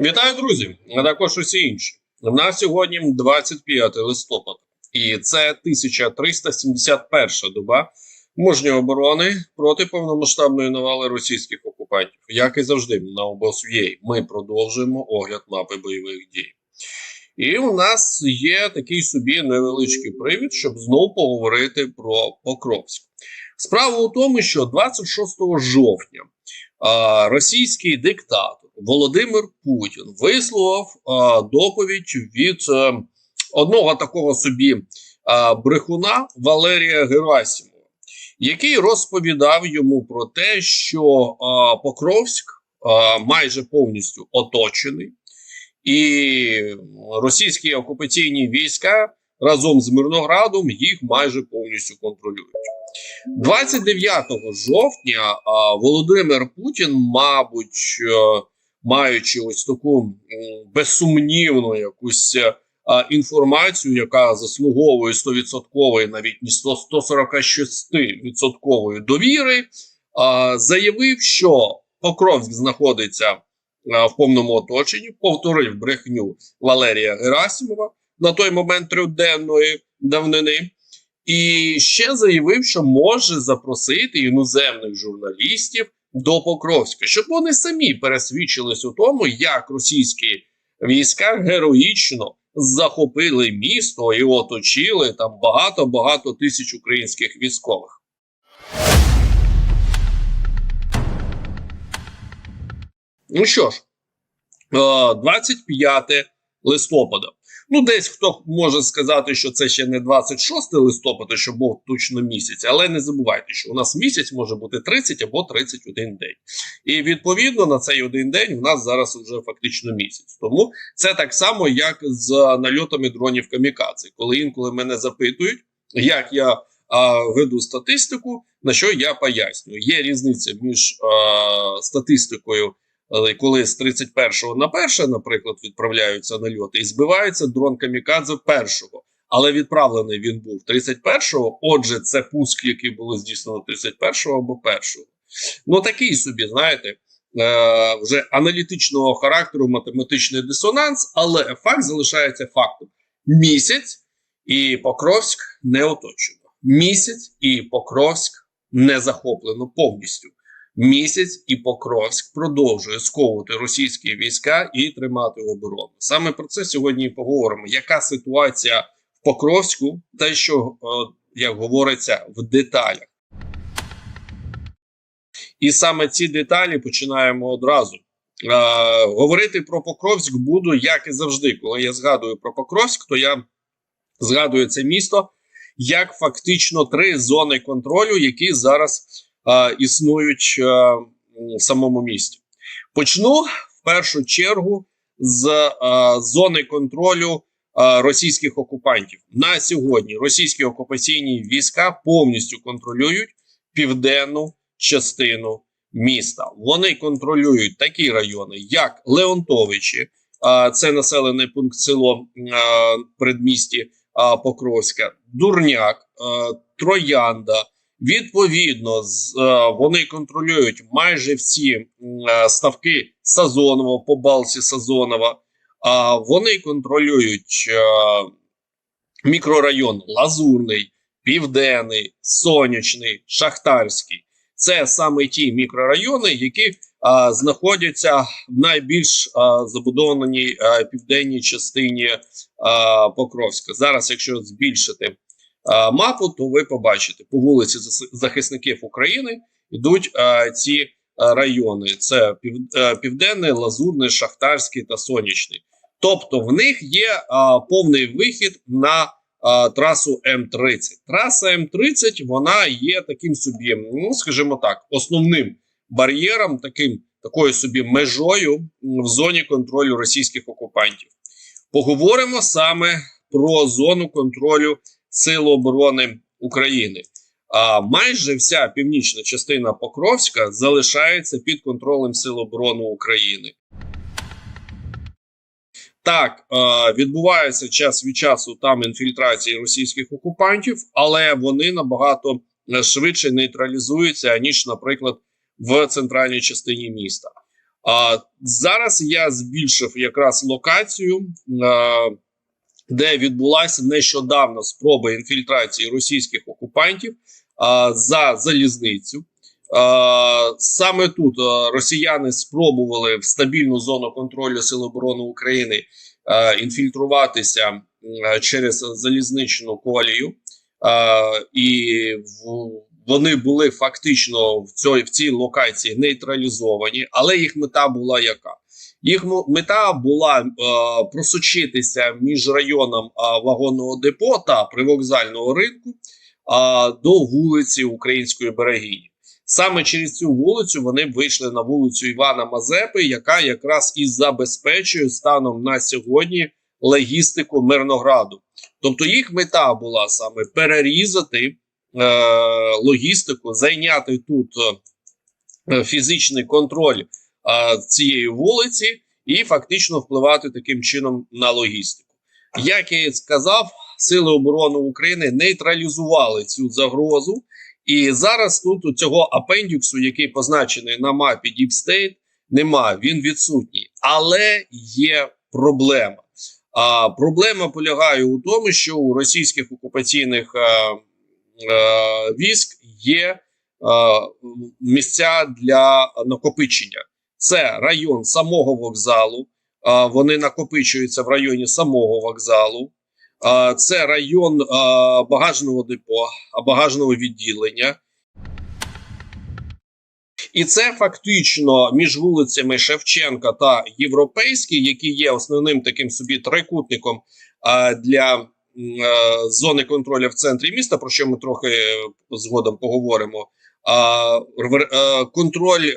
Вітаю, друзі! А також усі інші. У нас сьогодні 25 листопада, і це 1371 доба мужньої оборони проти повномасштабної навали російських окупантів. Як і завжди, на обосв'єй ми продовжуємо огляд мапи бойових дій. І у нас є такий собі невеличкий привід, щоб знову поговорити про Покровськ. Справа у тому, що 26 жовтня а, російський диктатор Володимир Путін висловив доповідь від одного такого собі брехуна Валерія Герасимова, який розповідав йому про те, що Покровськ майже повністю оточений, і російські окупаційні війська разом з Мирноградом їх майже повністю контролюють. 29 жовтня Володимир Путін, мабуть, е, маючи ось таку безсумнівну якусь е, інформацію, яка заслуговує 100%, навіть не 100, 146% довіри, заявив, що Покровськ знаходиться а, в повному оточенні, повторив брехню Валерія Герасимова на той момент трьохденної давнини. І ще заявив, що може запросити іноземних журналістів до Покровська, щоб вони самі пересвідчились у тому, як російські війська героїчно захопили місто і оточили там багато-багато тисяч українських військових. Ну що ж, е, 25 листопада. Ну, десь хто може сказати, що це ще не 26 листопада, що був точно місяць, але не забувайте, що у нас місяць може бути 30 або 31 день. І відповідно на цей один день у нас зараз вже фактично місяць. Тому це так само, як з нальотами дронів камікадзе. Коли інколи мене запитують, як я веду статистику, на що я пояснюю. Є різниця між а, статистикою. Але коли з 31-го на перше, наприклад, відправляються нальоти і збивається дрон камікадзе першого, але відправлений він був 31-го. Отже, це пуск, який було здійснено 31-го або першого. Ну такий собі, знаєте, е- вже аналітичного характеру, математичний дисонанс, але факт залишається фактом: місяць і Покровськ не оточено. Місяць і Покровськ не захоплено повністю місяць і Покровськ продовжує сковувати російські війська і тримати оборону. Саме про це сьогодні і поговоримо. Яка ситуація в Покровську, те, що як говориться, в деталях. І саме ці деталі починаємо одразу. Е, говорити про Покровськ буду, як і завжди. Коли я згадую про Покровськ, то я згадую це місто як фактично три зони контролю, які зараз е, існують е, в самому місті. Почну в першу чергу з е, зони контролю е, російських окупантів. На сьогодні російські окупаційні війська повністю контролюють південну частину міста. Вони контролюють такі райони, як Леонтовичі, е, це населений пункт село е, предмісті е, Покровська, Дурняк, е, Троянда. Відповідно, е, вони контролюють майже всі е, ставки Сазонова по балці Сазонова. Вони контролюють е, мікрорайон Лазурний, Південний, Сонячний, Шахтарський. Це саме ті мікрорайони, які а, знаходяться в найбільш а, забудованій а, південній частині а, Покровська. Зараз, якщо збільшити мапу, то ви побачите по вулиці захисників України йдуть ці райони: це південний, лазурний, шахтарський та сонячний. Тобто, в них є повний вихід на трасу М30. Траса М30 вона є таким собі, ну скажімо так, основним бар'єром, таким такою собі межою в зоні контролю російських окупантів. Поговоримо саме про зону контролю Сил оборони України. А майже вся північна частина Покровська залишається під контролем Сил оборони України. Так, е, відбувається час від часу там інфільтрації російських окупантів, але вони набагато швидше нейтралізуються ніж, наприклад, в центральній частині міста. А зараз я збільшив якраз локацію, а, де відбулася нещодавно спроба інфільтрації російських окупантів а, за залізницю. А, саме тут а, росіяни спробували в стабільну зону контролю Сил оборони України а, інфільтруватися м, через залізничну колію, а, і в, вони були фактично в цій, в цій локації нейтралізовані, але їх мета була яка? Їх мета була е, просочитися між районом е, вагонного депо та привокзального ринку е, до вулиці Української берегині. Саме через цю вулицю вони вийшли на вулицю Івана Мазепи, яка якраз і забезпечує станом на сьогодні логістику Мирнограду. Тобто їх мета була саме перерізати е, логістику, зайняти тут е, фізичний контроль цієї вулиці і фактично впливати таким чином на логістику. Як я і сказав, Сили оборони України нейтралізували цю загрозу. І зараз тут у цього апендіксу, який позначений на мапі Deep State, немає, він відсутній. Але є проблема. А проблема полягає у тому, що у російських окупаційних е, е, військ є е, місця для накопичення. Це район самого вокзалу. вони накопичуються в районі самого вокзалу. Це район багажного депо, багажного відділення. І це фактично між вулицями Шевченка та Європейський, які є основним таким собі трикутником для зони контролю в центрі міста, про що ми трохи згодом поговоримо. Контроль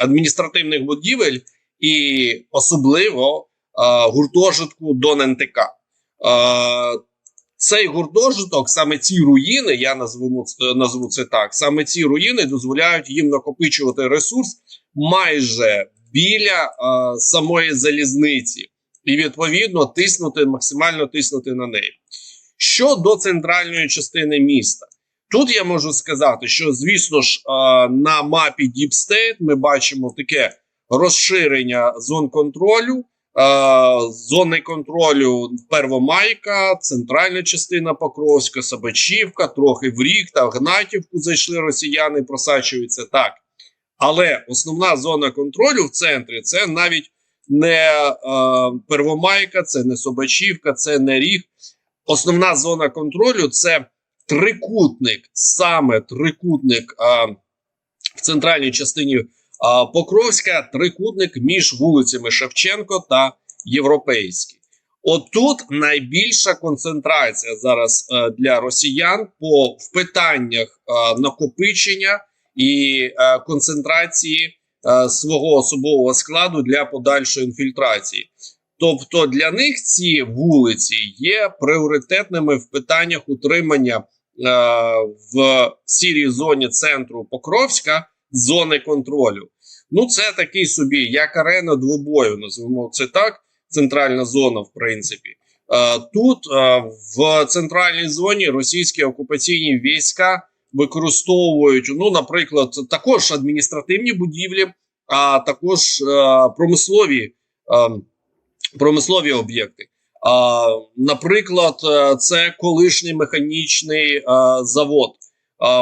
адміністративних будівель і особливо е, гуртожитку до НТК. Е, цей гуртожиток, саме ці руїни, я назву, назву це так. Саме ці руїни дозволяють їм накопичувати ресурс майже біля е, самої залізниці, і відповідно тиснути максимально тиснути на неї. Щодо центральної частини міста, тут я можу сказати, що звісно ж на мапі Deep State ми бачимо таке розширення зон контролю. Зони контролю Первомайка, центральна частина Покровська, Собачівка, трохи в Рік та в Гнатівку зайшли росіяни, просачуються так. Але основна зона контролю в центрі це навіть не Первомайка, це не Собачівка, це не Ріг. Основна зона контролю це трикутник, саме трикутник е, в центральній частині а, Покровська трикутник між вулицями Шевченко та Європейський. Отут найбільша концентрація зараз е, для росіян по в питаннях е, накопичення і е, концентрації е, свого особового складу для подальшої інфільтрації. Тобто для них ці вулиці є пріоритетними в питаннях утримання в сірій зоні центру Покровська зони контролю. Ну, це такий собі, як арена двобою, назвемо це так. Центральна зона, в принципі. Е, Тут е, в центральній зоні російські окупаційні війська використовують, ну, наприклад, також адміністративні будівлі, а також е, промислові, е, промислові об'єкти. Наприклад, е, це колишній механічний е, завод.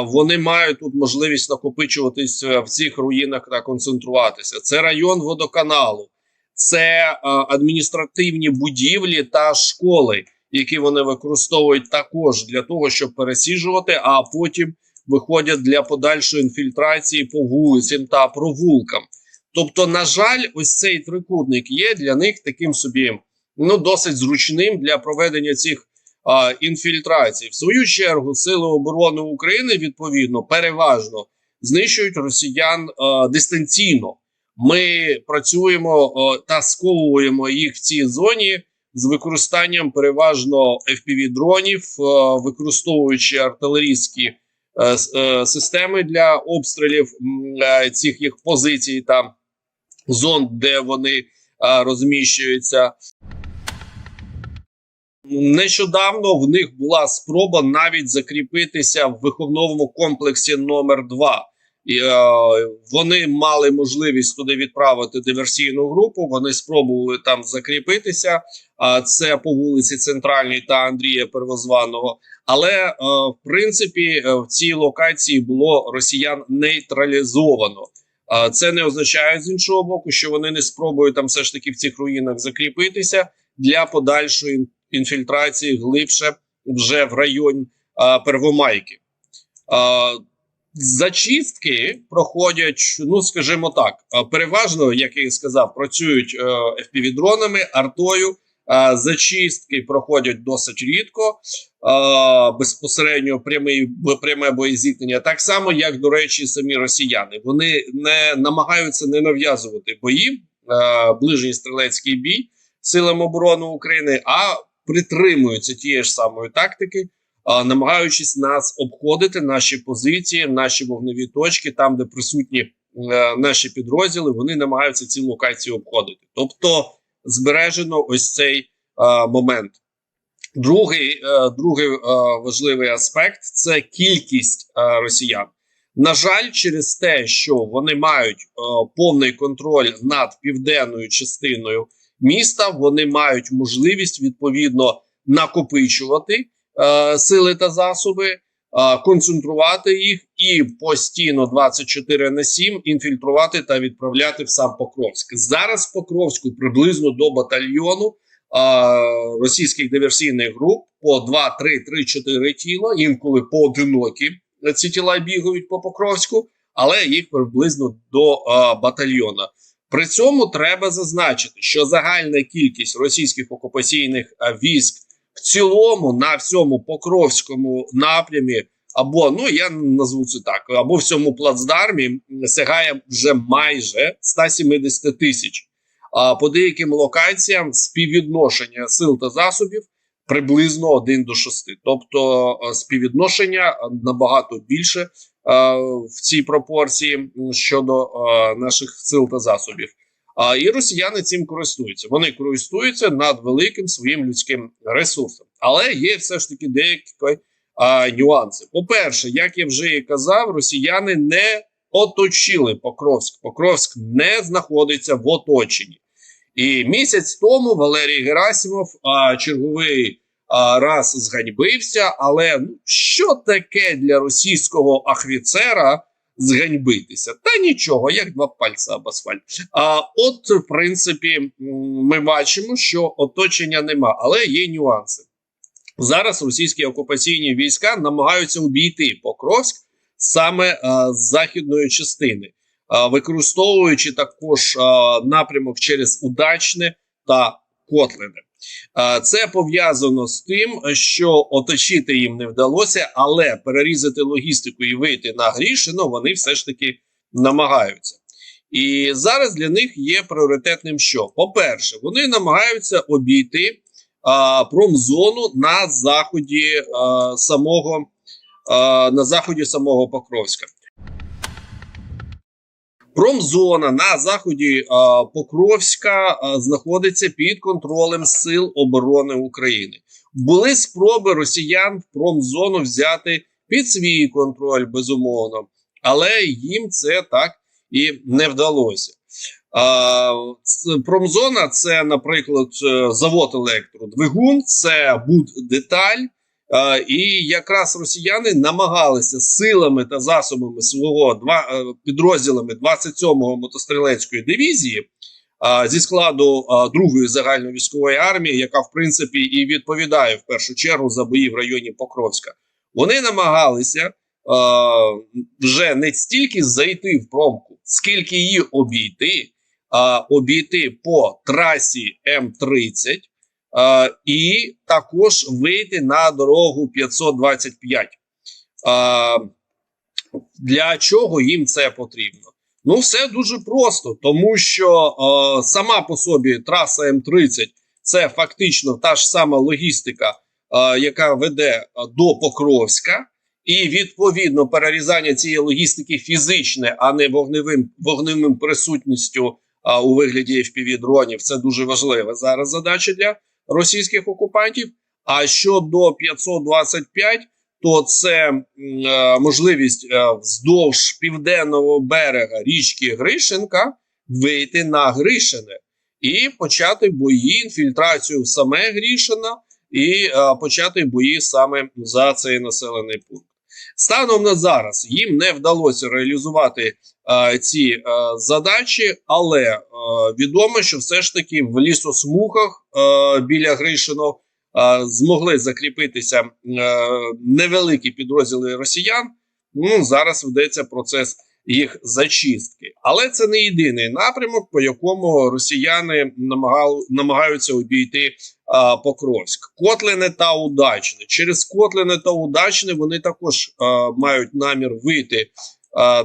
Вони мають тут можливість накопичуватись е, в цих руїнах та концентруватися. Це район водоканалу, це адміністративні будівлі та школи, які вони використовують також для того, щоб пересіжувати, а потім виходять для подальшої інфільтрації по вулицям та провулкам. Тобто, на жаль, ось цей трикутник є для них таким собі ну досить зручним для проведення цих а, інфільтрацій. В свою чергу Сили оборони України відповідно переважно знищують росіян а, дистанційно. Ми працюємо а, та сковуємо їх в цій зоні з використанням переважно fpv дронів, використовуючи артилерійські е, е, системи для обстрілів е, цих їх позицій та зон, де вони розміщуються. Нещодавно в них була спроба навіть закріпитися в виховному комплексі номер 2 І, е, вони мали можливість туди відправити диверсійну групу. Вони спробували там закріпитися. А це по вулиці Центральній та Андрія Первозваного. Але е, в принципі е, в цій локації було росіян нейтралізовано. Е, це не означає з іншого боку, що вони не спробують там все ж таки в цих руїнах закріпитися для подальшої інфільтрації глибше вже в район е, Первомайки. Е, Зачистки проходять, ну скажімо так, переважно, як я і сказав, працюють е, FPV-дронами, артою. Е, Зачистки проходять досить рідко, е, безпосередньо прямий, пряме боєзіткнення. Так само, як, до речі, самі росіяни. Вони не намагаються не нав'язувати бої, е, ближній стрілецький бій силам оборони України, а притримуються тієї ж самої тактики, а, намагаючись нас обходити, наші позиції, наші вогневі точки, там, де присутні е, наші підрозділи, вони намагаються ці локації обходити. Тобто збережено ось цей е, момент. Другий, е, другий важливий аспект це кількість росіян. На жаль, через те, що вони мають е, повний контроль над південною частиною міста, вони мають можливість відповідно накопичувати е, сили та засоби, е, концентрувати їх і постійно 24 на 7 інфільтрувати та відправляти в сам Покровськ. Зараз в Покровську приблизно до батальйону е, російських диверсійних груп по 2, 3, 3, 4 тіла, інколи поодинокі ці тіла бігають по Покровську, але їх приблизно до е, батальйона. При цьому треба зазначити, що загальна кількість російських окупаційних е, військ в цілому на всьому Покровському напрямі, або ну я назву це так, або в цьому плацдармі сягає вже майже 170 тисяч. А по деяким локаціям співвідношення сил та засобів приблизно 1 до 6. Тобто е, співвідношення набагато більше е, в цій пропорції щодо е, наших сил та засобів. А і росіяни цим користуються. Вони користуються над великим своїм людським ресурсом. Але є все ж таки деякі а, нюанси. По-перше, як я вже і казав, росіяни не оточили Покровськ. Покровськ не знаходиться в оточенні. І місяць тому Валерій Герасимов а, черговий раз зганьбився. Але ну, що таке для російського ахвіцера зганьбитися? Та нічого, як два пальця об асфальт. А от, в принципі, ми бачимо, що оточення нема, але є нюанси. Зараз російські окупаційні війська намагаються обійти Покровськ саме е, з західної частини, е, використовуючи також е, напрямок через Удачне та Котлине. Е, Це пов'язано з тим, що оточити їм не вдалося, але перерізати логістику і вийти на Грішино вони все ж таки намагаються. І зараз для них є пріоритетним, що по-перше, вони намагаються обійти а, промзону на заході а, самого а, на заході самого Покровська. Промзона на заході а, Покровська а, знаходиться під контролем Сил оборони України. Були спроби росіян в промзону взяти під свій контроль, безумовно, але їм це так і не вдалося. А, Промзона це, наприклад, е, завод електродвигун, це буддеталь. І якраз росіяни намагалися силами та засобами свого два е, підрозділами 27-го мотострілецької дивізії зі складу а, другої загальновійськової армії, яка в принципі і відповідає в першу чергу за бої в районі Покровська. Вони намагалися е, вже не стільки зайти в промку, скільки її обійти, а обійти по трасі М30 е, і також вийти на дорогу 525. Е, для чого їм це потрібно? Ну, все дуже просто, тому що е, сама по собі траса М30 це фактично та ж сама логістика, е, яка веде е, до Покровська, і відповідно перерізання цієї логістики фізичне, а не вогневим вогневим присутністю е, у вигляді fpv дронів. Це дуже важлива зараз задача для російських окупантів. А щодо 525, то це е, можливість е, вздовж південного берега річки Гришинка вийти на Гришине і почати бої, інфільтрацію в саме Грішина і е, почати бої саме за цей населений пункт. Станом на зараз їм не вдалося реалізувати е, ці е, задачі, але е, відомо, що все ж таки в лісосмухах е, біля Гришино е, змогли закріпитися е, невеликі підрозділи росіян. Ну, зараз ведеться процес їх зачистки. Але це не єдиний напрямок, по якому росіяни намагали, намагаються обійти а, Покровськ. Котлине та Удачне. Через Котлине та Удачне вони також а, мають намір вийти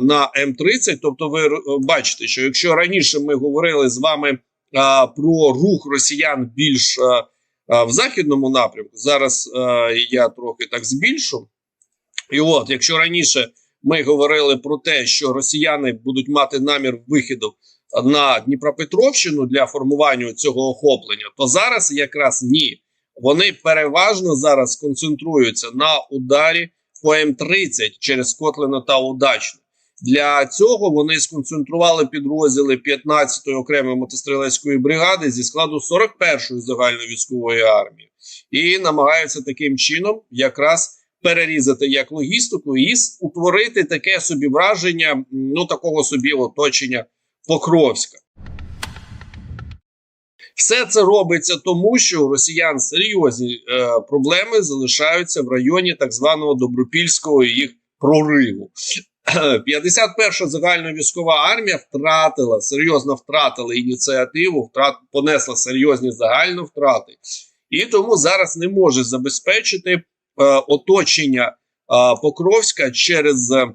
на М30. Тобто, ви бачите, що якщо раніше ми говорили з вами про рух росіян більш в західному напрямку, зараз я трохи так збільшу. І от, якщо раніше ми говорили про те, що росіяни будуть мати намір вихіду на Дніпропетровщину для формування цього охоплення, то зараз якраз ні. Вони переважно зараз концентруються на ударі по М30 через Котлина та Удачне. Для цього вони сконцентрували підрозділи 15-ї окремої мотострілецької бригади зі складу 41-ї загальновійськової армії і намагаються таким чином якраз перерізати як логістику і утворити таке собі враження, ну такого собі оточення Покровська. Все це робиться тому, що у росіян серйозні е, проблеми залишаються в районі так званого Добропільського їх прориву. 51-ша загальна військова армія втратила серйозно втратила ініціативу, втрат понесла серйозні загальні втрати, і тому зараз не може забезпечити оточення е, Покровська через е,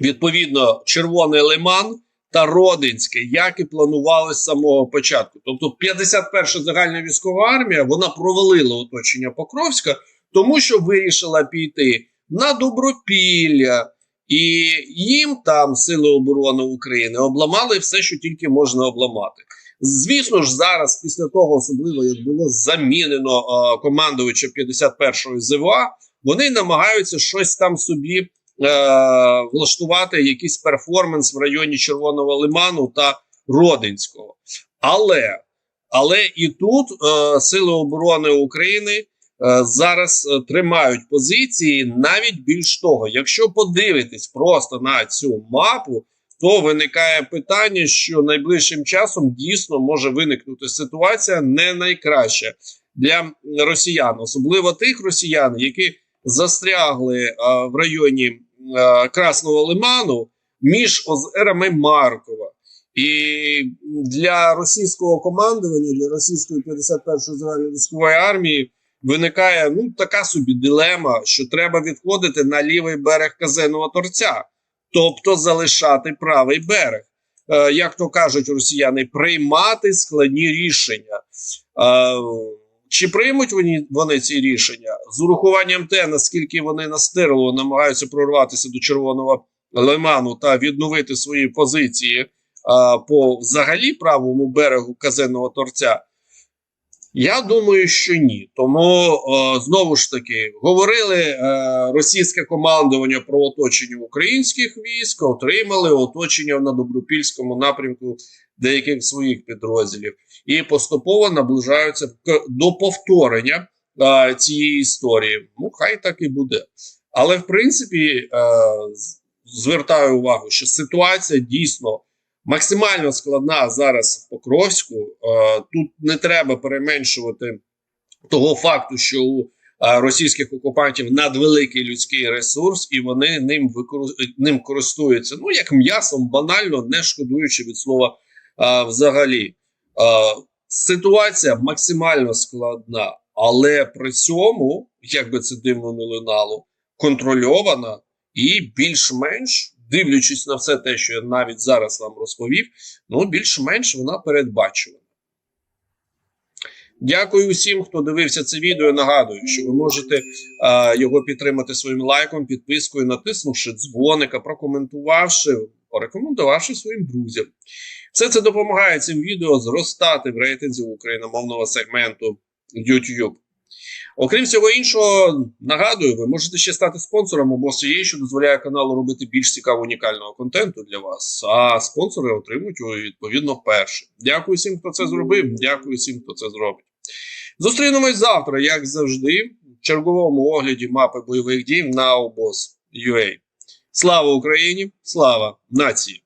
відповідно Червоний Лиман та Родинське, як і планувалось з самого початку. Тобто, 51-ша загальна військова армія вона провалила оточення Покровська, тому що вирішила піти на Добропілля. І їм там сили оборони України обламали все, що тільки можна обламати. Звісно ж, зараз, після того, особливо як було замінено е, командувача 51-ї ЗВА, вони намагаються щось там собі е, влаштувати, якийсь перформанс в районі Червоного Лиману та Родинського. Але, але і тут е, сили оборони України. Е, зараз е, тримають позиції. Навіть більш того, якщо подивитись просто на цю мапу, то виникає питання, що найближчим часом дійсно може виникнути ситуація не найкраща для росіян, особливо тих росіян, які застрягли е, в районі е, Красного Лиману між озерами Маркова. І для російського командування, для російської 51-ї загальної військової армії виникає ну така собі дилема, що треба відходити на лівий берег казенного торця, тобто залишати правий берег. Е, як то кажуть росіяни, приймати складні рішення. Е, чи приймуть вони, вони ці рішення з урахуванням те, наскільки вони настирливо намагаються прорватися до Червоного лиману та відновити свої позиції е, по взагалі правому берегу казенного торця? Я думаю, що ні. Тому е, знову ж таки говорили е, російське командування про оточення українських військ, отримали оточення на добропільському напрямку деяких своїх підрозділів і поступово наближаються до повторення е, цієї історії. Ну, хай так і буде. Але в принципі звертаю увагу, що ситуація дійсно максимально складна зараз в Покровську. Е, Тут не треба переменшувати того факту, що у е, російських окупантів надвеликий людський ресурс, і вони ним використ... ним користуються. Ну як м'ясом, банально, не шкодуючи від слова е, взагалі. Ситуація максимально складна, але при цьому, як би це дивно не лунало, контрольована і більш-менш дивлячись на все те, що я навіть зараз вам розповів, ну більш-менш вона передбачувана. Дякую усім, хто дивився це відео. Нагадую, що ви можете а, його підтримати своїм лайком, підпискою, натиснувши дзвоника, прокоментувавши, порекомендувавши своїм друзям. Все це допомагає цим відео зростати в рейтинзі україномовного сегменту YouTube. Окрім всього іншого, нагадую, ви можете ще стати спонсором або є, що дозволяє каналу робити більш цікавого унікального контенту для вас. А спонсори отримують відповідно перше. Дякую всім, хто це зробив. Дякую всім, хто це зробить. Зустрінемось завтра, як завжди, в черговому огляді мапи бойових дій на обоз UA. Слава Україні! Слава нації!